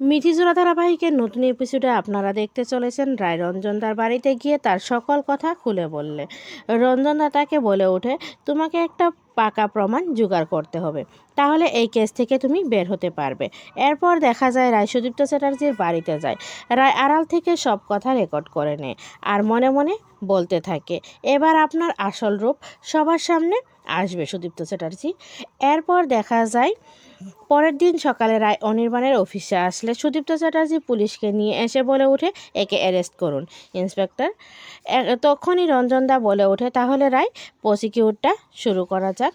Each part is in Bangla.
মিঠিজোড়া ধারাবাহিকের নতুন এপিসোডে আপনারা দেখতে চলেছেন। রায় রঞ্জনদার বাড়িতে গিয়ে তার সকল কথা খুলে বললে। রঞ্জনদা তাকে বলে ওঠে, তোমাকে একটা পাকা প্রমাণ জোগাড় করতে হবে। তাহলে এই কেস থেকে তুমি বের হতে পারবে। এরপর দেখা যায় রায় সুদীপ্ত চ্যাটার্জির বাড়িতে যায়। রায় আড়াল থেকে সব কথা রেকর্ড করে নেয় আর মনে মনে বলতে থাকে, এবার আপনার আসল রূপ সবার সামনে আসবে সুদীপ্ত চ্যাটার্জি। এরপর দেখা যায়, পরের দিন সকালে রায় অনির্বাণের অফিসে আসলে সুদীপ্ত চ্যাটার্জি পুলিশকে নিয়ে এসে বলে উঠে একে অ্যারেস্ট করুন। ইন্সপেক্টর তখনই রঞ্জনদা বলে ওঠে, তাহলে রায় প্রসিকিউটটা শুরু করা যাক।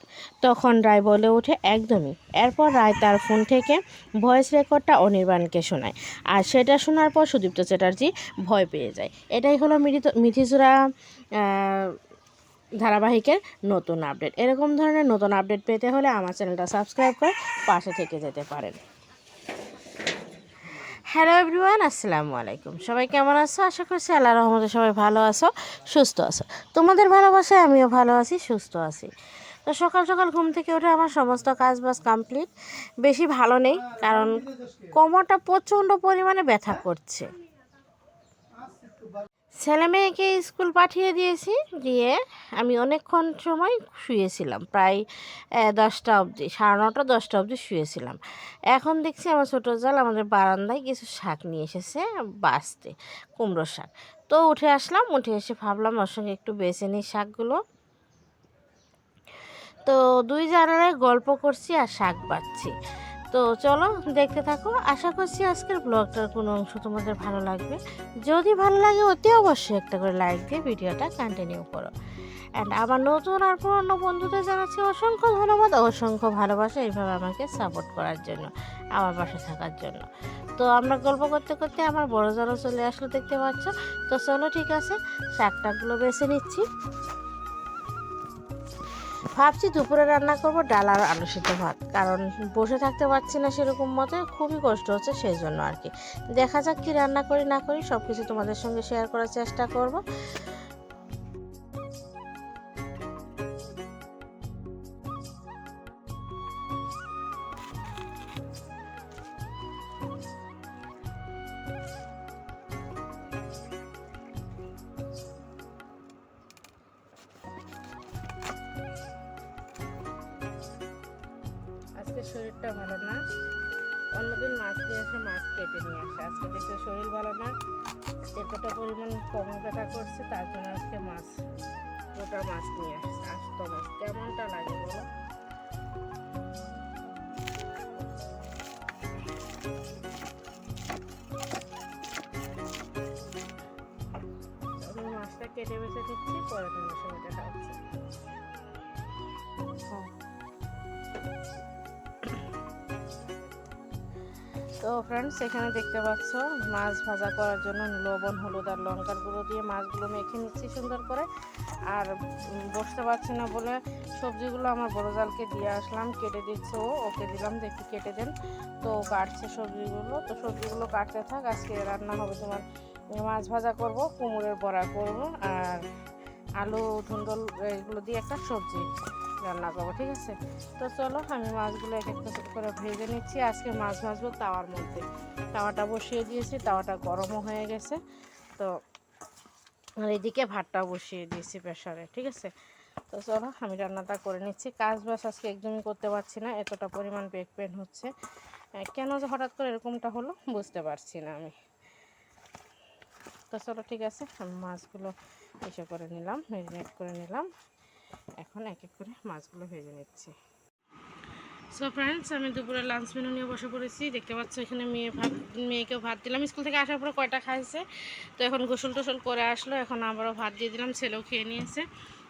তখন রায় বলে ওঠে, একদমই। এরপর রায় তার ফোন থেকে ভয়েস রেকর্ডটা অনির্বাণকে শোনায়। আর সেটা শোনার পর সুদীপ্ত চ্যাটার্জি ভয় পেয়ে যায়। এটাই হলো মিথি- মিথিজুরা ধারাবাহিকের নতুন আপডেট। এরকম ধরনের নতুন আপডেট পেতে হলে আমার চ্যানেলটা সাবস্ক্রাইব করে পাশে থেকে যেতে পারেন। হ্যালো এভরিওয়ান, আসসালামু আলাইকুম। সবাই কেমন আছো? আশা করছি আল্লাহ রহমতে সবাই ভালো আছো, সুস্থ আছো। তোমাদের ভালোবাসায় আমিও ভালো আছি, সুস্থ আছি। তো সকাল সকাল ঘুম থেকে উঠে আমার সমস্ত কাজ বাজ কমপ্লিট বেশি ভালো নেই, কারণ কোমরটা প্রচণ্ড পরিমাণে ব্যথা করছে। ছেলে মেয়েকে স্কুল পাঠিয়ে দিয়েছি, দিয়ে আমি অনেকক্ষণ সময় শুয়েছিলাম, প্রায় দশটা অবধি, সাড়ে নটা, দশটা অবধি শুয়েছিলাম। এখন দেখছি আমার ছোটো জাল আমাদের বারান্দায় কিছু শাক নিয়ে এসেছে বাঁচতে কুমড়ো শাক। তো উঠে আসলাম, উঠে এসে ভাবলাম ওর সঙ্গে একটু বেছে নিই শাকগুলো। তো দুই জানালায় গল্প করছি আর শাক বাচ্ছি। তো চলো দেখতে থাকো। আশা করছি আজকের ব্লগটার কোনো অংশ তোমাদের ভালো লাগবে। যদি ভালো লাগে অতি অবশ্যই একটা করে লাইক দিয়ে ভিডিওটা কন্টিনিউ করো। অ্যান্ড আমার নতুন আর পুরনো বন্ধুদের জানাচ্ছি অসংখ্য ধন্যবাদ, অসংখ্য ভালোবাসা এইভাবে আমাকে সাপোর্ট করার জন্য, আমার পাশে থাকার জন্য। তো আমরা গল্প করতে করতে আমার বড় জড়ো চলে আসলো দেখতে পাচ্ছ। তো চলো ঠিক আছে শাক টাকগুলো বেছে নিচ্ছি। ভাবছি দুপুরে রান্না করব ডাল আর আলু সিদ্ধ ভাত। কারণ বসে থাকতে পারছি না সেরকম মতে, খুবই কষ্ট হচ্ছে সেই জন্য আর কি। দেখা যাক কি রান্না করি না করি সব কিছু তোমাদের সঙ্গে শেয়ার করার চেষ্টা করব। শরীরটা ভালো না। অন্যদিন মাছ নিয়ে আসে মাছ কেটে নিয়ে আসে। আজকে দেখে শরীর ভালো না। এতটা পরিমাণ কমে ব্যথা করছে, তার জন্য আজকে মাছ, গোটা মাছ নিয়ে আসছে। আস্ত মাছ, কেমনটা লাগে বলো? মাছটা কেটে বেছে দিচ্ছি পরে তোমার সঙ্গে তো ফ্রেন্ডস এখানে দেখতে পাচ্ছ, মাছ ভাজা করার জন্য লবণ, হলুদ আর লঙ্কার গুঁড়ো দিয়ে মাছগুলো মেখে নিচ্ছি সুন্দর করে। আর বসতে পারছি না বলে সবজিগুলো আমার বড় জালকে দিয়ে আসলাম, কেটে দিচ্ছে ও, ওকে দিলাম একটু কেটে দেন। তো কাটছে সবজিগুলো, তো সবজিগুলো কাটতে থাক, আজকে রান্না হবে তোমার মাছ ভাজা করব, কুমড়োর বড়া করব, আর আলু, ধুন্দল, এগুলো দিয়ে একটা সবজি। রান্না করব, ঠিক আছে? তো চলো, আমি মাছগুলো এক একটা করে ভেজে নিচ্ছি। আজকে মাছ ভাজবো তাওয়ার মধ্যে। তাওয়াটা বসিয়ে দিয়েছি, তাওয়াটা গরমও হয়ে গেছে। তো এদিকে ভাতটা বসিয়ে দিয়েছি প্রেশারে ঠিক আছে? তো চলো, আমি রান্নাটা করে নিচ্ছি। কাজ বাস আজকে একদমই করতে পারছি না, এতটা পরিমাণ বেক পেন হচ্ছে। কেন যে হঠাৎ করে এরকমটা হলো বুঝতে পারছি না আমি। তো চলো, ঠিক আছে, আমি মাছগুলো এসে করে নিলাম, ম্যারিনেট করে নিলাম। এখন এক এক করে মাছগুলো ভেজে নিচ্ছি। সো ফ্রেন্ডস আমি দুপুরে লাঞ্চ মেনু নিয়ে বসে পড়েছি। দেখতে পাচ্ছ, এখানে মেয়ে ভাত, মেয়েকেও ভাত দিলাম। স্কুল থেকে আসার পরে কয়টা খাইছে? তো এখন গোসল টোসল করে আসলো। এখন আবারও ভাত দিয়ে দিলাম, ছেলেও খেয়ে নিয়েছে।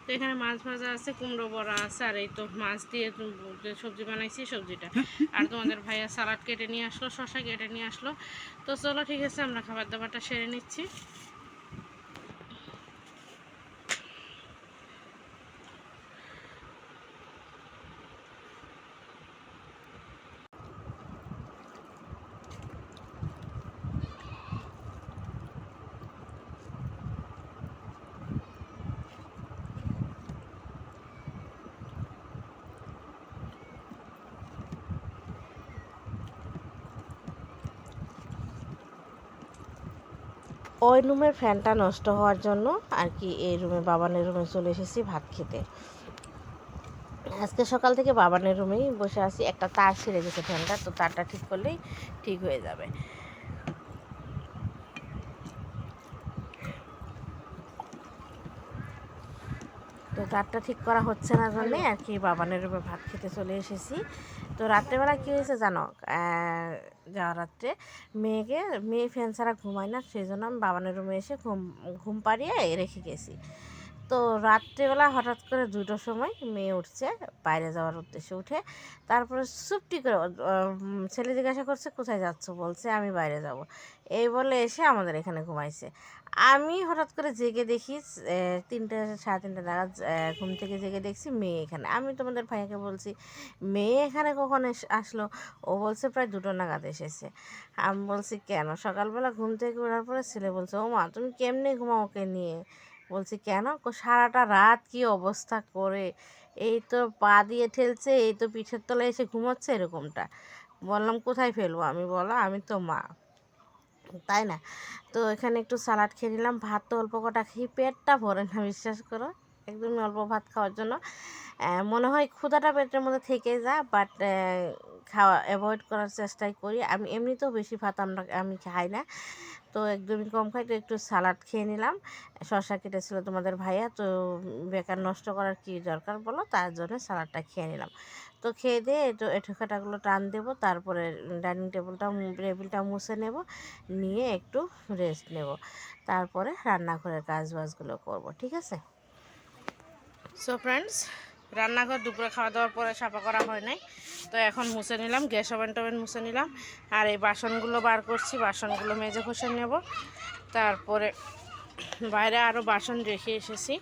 তো এখানে মাছ ভাজা আছে, কুমড়ো বড়া আছে, আর এই তো মাছ দিয়ে সবজি বানাইছি, সবজিটা। আর তোমাদের ভাইয়া সালাড কেটে নিয়ে আসলো শশা কেটে নিয়ে আসলো। তো চলো, ঠিক আছে, আমরা খাবার দাবারটা সেরে নিচ্ছি। ওই রুমের ফ্যানটা নষ্ট হওয়ার জন্য আর কি এই রুমে, বাবানের রুমে চলে এসেছি ভাত খেতে। আজকে সকাল থেকে বাবানের রুমেই বসে আছি। একটা তার ছিঁড়ে গেছে ফ্যানটা, তো তারটা ঠিক করলেই ঠিক হয়ে যাবে। তো তারটা ঠিক করা হচ্ছে না জন্যে আর কি বাবানের রুমে ভাত খেতে চলে এসেছি। তো রাত্রেবেলা কী হয়েছে জানো? যাওয়া রাত্রে মেয়েকে, মেয়ে ফ্যান ছাড়া ঘুমায় না, সেই জন্য আমি বাবানের রুমে এসে ঘুম ঘুম পাড়িয়ে রেখে গেছি। তো রাত্রেবেলা হঠাৎ করে দুটোর সময় মেয়ে উঠছে, বাইরে যাওয়ার উদ্দেশ্যে উঠে। তারপরে চুপটি করে ছেলে জিজ্ঞাসা করছে, কোথায় যাচ্ছ? বলছে, আমি বাইরে যাব। এই বলে এসে আমাদের এখানে ঘুমাইছে। আমি হঠাৎ করে জেগে দেখি তিনটে, সাড়ে তিনটে নাগাদ ঘুম থেকে জেগে দেখছি মেয়ে এখানে। আমি তোমাদের ভাইয়াকে বলছি, মেয়ে এখানে কখন আসলো? ও বলছে, প্রায় দুটো নাগাদ এসেছে। আমি বলছি, কেন? সকালবেলা ঘুম থেকে ওঠার পরে ছেলে বলছে ও মা তুমি কেমনে ঘুমাও ওকে নিয়ে? বলছি, কেন সারাটা রাত কি অবস্থা করে? এই তো পা দিয়ে ঠেলছে, এই তো পিঠের তলায় এসে ঘুমাচ্ছে এরকমটা। বললাম, কোথায় ফেলব? আমি বলো আমি তো মা। তাই না? তো এখানে একটু সালাড খেয়ে নিলাম, ভাত তো অল্প কটা খেয়ে পেটটা ভরে না, বিশ্বাস করো। একদমই অল্প ভাত খাওয়ার জন্য। মনে হয় ক্ষুধাটা পেটের মধ্যে থেকে যায় বাট খাওয়া, অ্যাভয়েড করার চেষ্টাই করি। আমি, এমনিতেও বেশি ভাত আমরা, আমি খাই না। তো একদমই কম খাই। তো একটু সালাড খেয়ে নিলাম। শশা কেটেছিল তোমাদের ভাইয়া। তো বেকার নষ্ট করার কি দরকার বলো? তার জন্য সালাডটা খেয়ে নিলাম। তো খেয়ে দিয়ে একটু এঁঠো কাটাগুলো টান দেবো। তারপরে ডাইনিং টেবিলটা টেবিলটা মুছে নেব। নিয়ে একটু রেস্ট নেব। তারপরে রান্নাঘরের কাজ বাজগুলো করব। ঠিক আছে? সো ফ্রেন্ডস রান্নাঘর, দুপুরে খাওয়া দাওয়ার পরে সাফা করা হয় নাই। তো এখন মুছে নিলাম, গ্যাস ওভেন টোভেন মুছে নিলাম। আর এই বাসনগুলো বার করছি, বাসনগুলো মেজে ঘষে নেব। তারপরে বাইরে আরও বাসন রেখে এসেছি।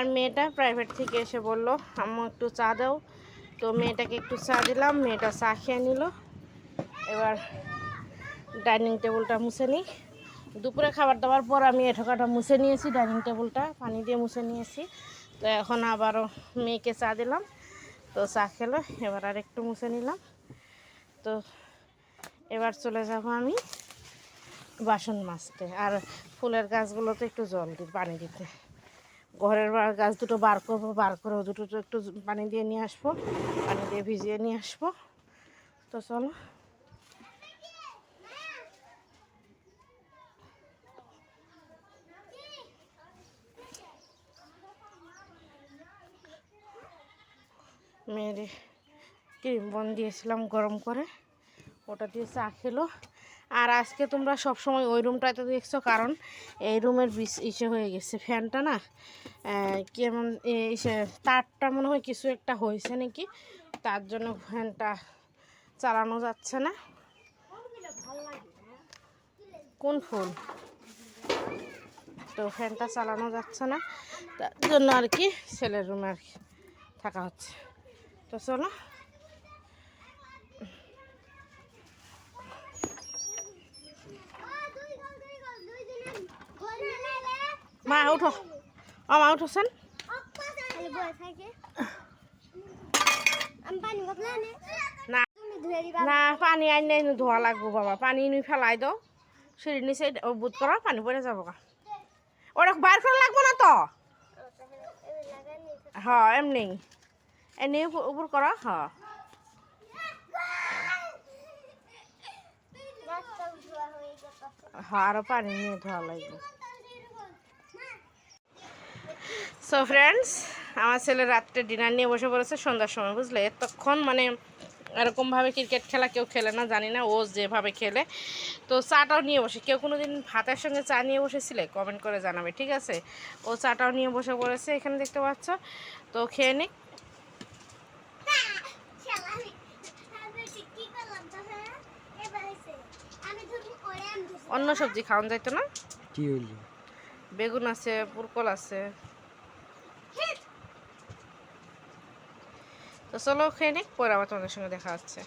আমার মেয়েটা প্রাইভেট থেকে এসে বলল, আম্মু একটু চা দাও। তো মেয়েটাকে একটু চা দিলাম, মেয়েটা চা খেয়ে নিল। এবার ডাইনিং টেবিলটা মুছে নিই। দুপুরে খাবার দাবার পর আমি এঠোকাটা মুছে নিয়েছি ডাইনিং টেবিলটা পানি দিয়ে মুছে নিয়েছি। তো এখন আবারও মেয়েকে চা দিলাম, তো চা খেলো, এবার আর একটু মুছে নিলাম। তো এবার চলে যাব আমি বাসন মাজতে, আর ফুলের গাছগুলোতে একটু জল দিই পানি দিতে। ঘরের গাছ দুটো বার করব, বার করে দুটো একটু পানি দিয়ে নিয়ে আসব, পানি দিয়ে ভিজিয়ে নিয়ে আসব। তো চলো। মেয়েরে ক্রিম বন দিয়েছিলাম গরম করে, ওটা দিয়ে চা খেলো। আর আজকে তোমরা সব সময় ওই রুমটাতে দেখছ, কারণ এই রুমের বিষ ইসে হয়ে গেছে ফ্যানটা না। কেমন ইসে তারটা মনে হয় কিছু একটা হয়েছে নাকি, তার জন্য ফ্যানটা চালানো যাচ্ছে না। কোন ফোন তো ফ্যানটা চালানো যাচ্ছে না, তার জন্য আর কি ছেলের রুমে আর কি থাকা হচ্ছে। তো চলো। মা উঠো। ও মা উঠোছেন না না পানি আইনে ধোয়া লাগবো বাবা। পানি নুই ফেলাই দাও। সিঁড়ির নিচে বুত করো পানি পড়ে যাব গা। ওটা বার করা লাগবো না তো? হ্যাঁ এমনি। এমনি উপর- উপর করো হ্যাঁ হ্যাঁ আরও পানি নিয়ে ধোয়া লাগবে। সো ফ্রেন্ডস আমার ছেলে রাত্রে ডিনার নিয়ে বসে পড়েছে সন্ধ্যার সময় বুঝলে? এতক্ষণ মানে এরকমভাবে ক্রিকেট খেলা কেউ খেলে না জানি না ও যেভাবে খেলে। তো চাটাও নিয়ে বসে। কেউ কোনো দিন ভাতের সঙ্গে চা নিয়ে বসেছিলে? কমেন্ট করে জানাবে ঠিক আছে? ও চাটাও নিয়ে বসে পড়েছে এখানে দেখতে পাচ্ছ। তো খেয়ে নিক অন্য সবজি খাওয়ান যাইতো না? কি বেগুন আছে পুরকল আছে। চলো খেয়ে নিক পরে আবার তোমাদের সঙ্গে দেখা হচ্ছে।